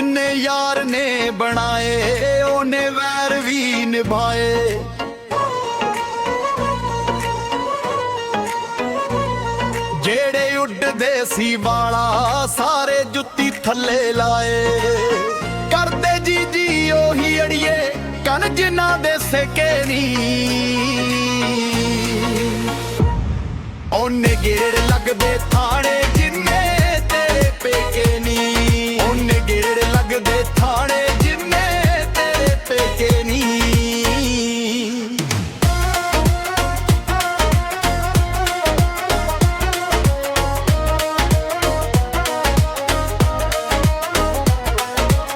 ਯਾਰ ਨੇ ਬਣਾਏ, ਉਹਨੇ ਵੈਰ ਵੀ ਨਿਭਾਏ। ਜਿਹੜੇ ਉੱਡਦੇ ਸੀ ਵਾਲਾ, ਸਾਰੇ ਜੁੱਤੀ ਥੱਲੇ ਲਾਏ। ਕਰਦੇ ਜੀ ਜੀ ਉਹੀ ਅੜੀਏ ਕਨ ਜਿਨ੍ਹਾਂ ਦੇ ਸਕੇ ਨਹੀਂ। ਉਹਨੇ ਗੇੜ ਲੱਗਦੇ ਥਾਣੇ, ਜਿੰਨੇ ਤੇਰੇ ਪੇਕੇ ਗੇੜ ਥਾਣੇ ਜਿੰਨੇ ਤੇਰੇ ਪੇਕੇ ਨੀ।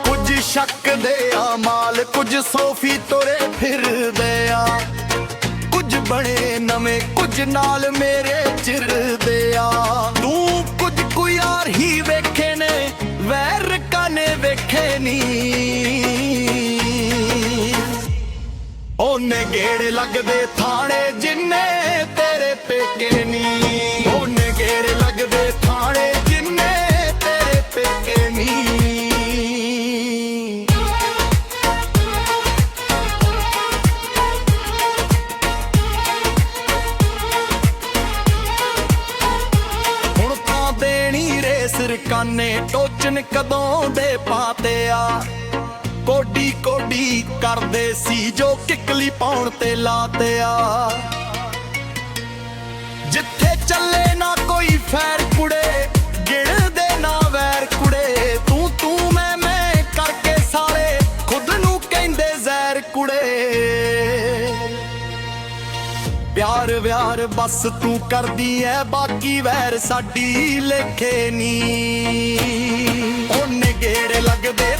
ਕੁਝ ਸ਼ੱਕ ਦੇ ਆ ਮਾਲ, ਕੁਝ ਸੋਫੀ ਤੁਰੇ ਫਿਰਦੇ ਆ। ਕੁਝ ਬਣੇ ਨਵੇਂ, ਕੁਝ ਨਾਲ ਮੇਰੇ ਚਿਰਦੇ ਆ ਉਹਨੇ ਗੇੜ ਲੱਗਦੇ ਥਾਣੇ ਜਿੰਨੇ ਤੇਰੇ ਪੇਕੇ ਨੀ। ਰੇ ਟੋਚਨ ਕਦੋਂ ਦੇ ਪਾਤੇ ਆ ਕੋਡੀ ਕੋਡੀ ਕਰਦੇ ਸੀ ਜੋ ਕਿਕਲੀ ਪਾਉਣ ਤੇ ਲਾਤੇ ਆ ਜਿੱਥੇ ਚੱਲੇ ਨਾ ਕੋਈ ਪਿਆਰ ਵਿਆਰ ਬਸ ਤੂੰ ਕਰਦੀ ਐ ਬਾਕੀ ਵੈਰ ਸਾਡੀ ਲੇਖੇ ਨੀ। ਉਹ ਨਿਗੇੜ ਲੱਗਦੇ